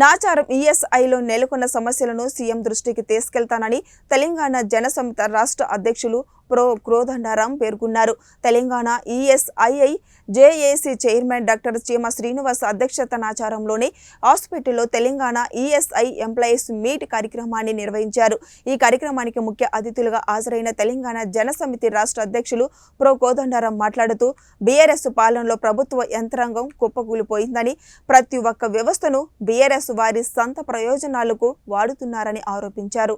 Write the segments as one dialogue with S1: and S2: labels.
S1: నాచారం ఈఎస్ఐలో నెలకొన్న సమస్యలను సీఎం దృష్టికి తీసుకెళ్తానని తెలంగాణ జనసమిత రాష్ట్ర అధ్యక్షులు ప్రో క్రోధండారాం పేర్కొన్నారు. Telangana ఈఎస్ఐఐ JAC chairman doctor Cheema Srinivas అధ్యక్షత నాచారంలోని హాస్పిటల్లో తెలంగాణ ఈఎస్ఐ ఎంప్లాయీస్ మీట్ కార్యక్రమాన్ని నిర్వహించారు. ఈ కార్యక్రమానికి ముఖ్య అతిథులుగా హాజరైన తెలంగాణ జనసమితి రాష్ట్ర అధ్యక్షులు ప్రో కోదండారాం మాట్లాడుతూ బీఆర్ఎస్ పాలనలో ప్రభుత్వ యంత్రాంగం కుప్పకూలిపోయిందని ప్రతి ఒక్క వ్యవస్థను బీఆర్ఎస్ వారి సొంత ప్రయోజనాలకు వాడుతున్నారని ఆరోపించారు.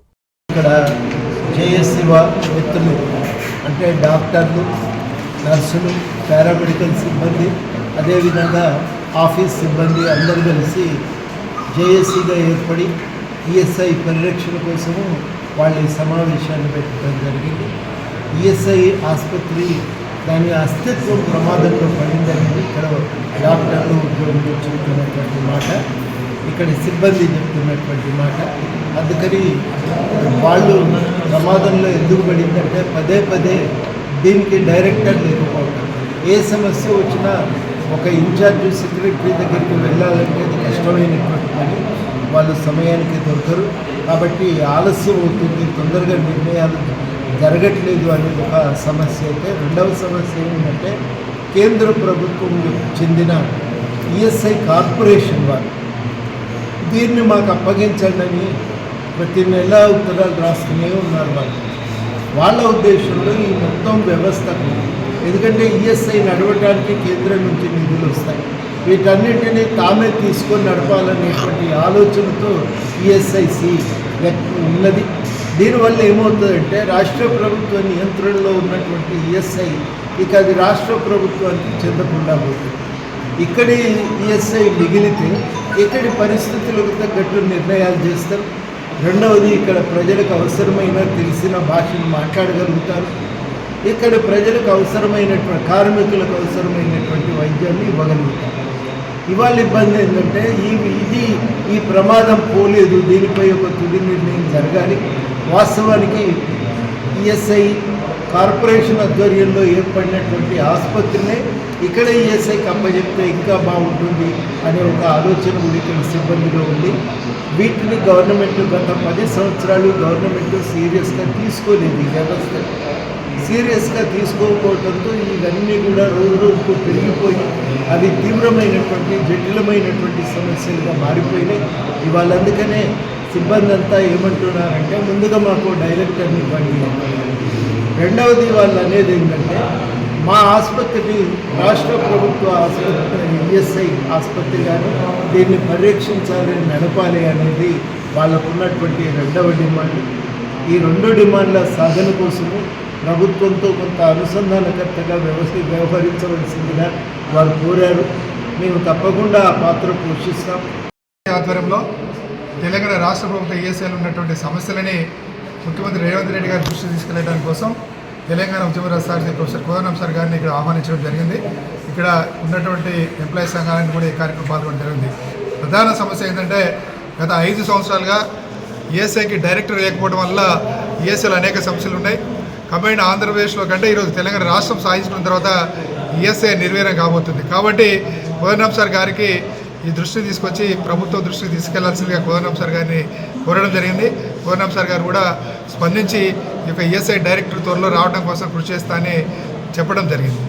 S2: ఇక్కడ జేఎస్సీ వ్యక్తులు అంటే డాక్టర్లు నర్సులు పారామెడికల్ సిబ్బంది అదేవిధంగా ఆఫీస్ సిబ్బంది అందరూ కలిసి జేఎస్సీగా ఏర్పడి ఈఎస్ఐ పరిరక్షణ కోసము వాళ్ళ సమావేశాన్ని పెట్టడం జరిగింది. ఈఎస్ఐ ఆసుపత్రి దాని అస్తిత్వం ప్రమాదంలో పడిందని ఇక్కడ డాక్టర్లు ఉద్యోగులు చెబుతున్నటువంటి మాట. ఇక్కడ సిబ్బంది చెప్తున్నటువంటి మాట. అందుకని వాళ్ళు ప్రమాదంలో ఎందుకు పడిందంటే పదే పదే దీనికి డైరెక్టర్ లేకపోవడం ఏ సమస్య వచ్చినా ఒక ఇన్ఛార్జ్ సెక్రటరీ దగ్గరికి వెళ్ళాలంటే అది కష్టమైనటువంటి పని. వాళ్ళు సమయానికి దొరకరు. కాబట్టి ఆలస్యం అవుతుంది తొందరగా నిర్ణయాలు జరగట్లేదు అనేది ఒక సమస్య అయితే రెండవ సమస్య ఏంటంటే కేంద్ర ప్రభుత్వం చెందిన ఈఎస్ఐ కార్పొరేషన్ వారు దీన్ని మాకు అప్పగించండి అని ప్రతి నెల ఉత్తరాలు రాస్తూనే ఉన్నారు వాళ్ళు. వాళ్ళ ఉద్దేశంలో ఈ మొత్తం వ్యవస్థకు ఎందుకంటే ఈఎస్ఐ నడవడానికి కేంద్రం నుంచి నిధులు వస్తాయి. వీటన్నింటినీ తామే తీసుకొని నడపాలనేటువంటి ఆలోచనతో ఈఎస్ఐసి ఉన్నది. దీనివల్ల ఏమవుతుందంటే రాష్ట్ర ప్రభుత్వ నియంత్రణలో ఉన్నటువంటి ఈఎస్ఐ ఇక అది రాష్ట్ర ప్రభుత్వానికి చెందకుండా పోతుంది. ఇక్కడి ఈఎస్ఐ మిగిలితే ఇక్కడి పరిస్థితులకు తగ్గట్టు నిర్ణయాలు చేస్తారు. రెండవది ఇక్కడ ప్రజలకు అవసరమైన తెలిసిన భాషను మాట్లాడగలుగుతారు. ఇక్కడ ప్రజలకు అవసరమైనటువంటి కార్మికులకు అవసరమైనటువంటి వైద్యాన్ని ఇవ్వగలుగుతారు. ఇవాళ ఇబ్బంది ఏంటంటే ఈ ఇది ఈ ప్రమాదం పోలేదు దీనిపై ఒక తుది నిర్ణయం జరగాలి. వాస్తవానికి ఈఎస్ఐ కార్పొరేషన్ ఆధ్వర్యంలో ఏర్పడినటువంటి ఆసుపత్రినే ఇక్కడ ఈఎస్ఐకి అప్పచెప్తే ఇంకా బాగుంటుంది అనే ఒక ఆలోచన కూడా ఇక్కడ సిబ్బందిలో ఉంది. వీటిని గవర్నమెంట్ గత పది సంవత్సరాలు గవర్నమెంట్ సీరియస్గా తీసుకోలేదు ఈ వ్యవస్థ. సీరియస్గా తీసుకోకపోవడంతో ఇవన్నీ కూడా రోజు రోజుకు పెరిగిపోయి అవి తీవ్రమైనటువంటి జటిలమైనటువంటి సమస్యలుగా మారిపోయినాయి. ఇవాళ అందుకనే సిబ్బంది అంతా ఏమంటున్నారంటే ముందుగా మాకు డైరెక్టర్ని ఇవ్వండి. రెండవది వాళ్ళు అనేది ఏంటంటే మా ఆసుపత్రి రాష్ట్ర ప్రభుత్వ ఆసుపత్రి ఈఎస్ఐ ఆసుపత్రి కానీ దీన్ని పరిరక్షించాలి నడపాలి అనేది వాళ్ళకున్నటువంటి రెండవ డిమాండ్. ఈ రెండు డిమాండ్ల సాధన కోసము ప్రభుత్వంతో కొంత అనుసంధానకర్తగా వ్యవస్థ వ్యవహరించవలసిందిగా వారు కోరారు. మేము తప్పకుండా ఆ పాత్ర పోషిస్తాం.
S3: ఆధ్వర్యంలో తెలంగాణ రాష్ట్ర ప్రభుత్వ ఈఎస్ఐలో ఉన్నటువంటి సమస్యలని ముఖ్యమంత్రి రేవంత్ రెడ్డి గారి దృష్టి తీసుకెళ్ళడానికి కోసం తెలంగాణ ఉద్యమ సారథి ప్రొఫెసర్ కోదనం సార్ గారిని ఇక్కడ ఆహ్వానించడం జరిగింది. ఇక్కడ ఉన్నటువంటి ఎంప్లాయీ సంఘాలను కూడా ఈ కార్యక్రమం పాల్గొనడం జరిగింది. ప్రధాన సమస్య ఏంటంటే గత ఐదు సంవత్సరాలుగా ఈఎస్ఐకి డైరెక్టర్ లేకపోవడం వల్ల ఈఎస్ఐలో అనేక సమస్యలు ఉన్నాయి. కంబైన్ ఆంధ్రప్రదేశ్లో కంటే ఈరోజు తెలంగాణ రాష్ట్రం సాధించిన తర్వాత ఈఎస్ఐ నిర్వీర్యం కాబోతుంది. కాబట్టి కోదనం సార్ గారికి ఈ దృష్టిని తీసుకొచ్చి ప్రభుత్వ దృష్టికి తీసుకెళ్ళాల్సిందిగా కోదనం సార్ గారిని కోరడం జరిగింది. కోదనం సార్ గారు కూడా స్పందించి ఈ యొక్క ఈఎస్ఐ డైరెక్టర్ త్వరలో రావడం కోసం కృషి చేస్తా అని చెప్పడం జరిగింది.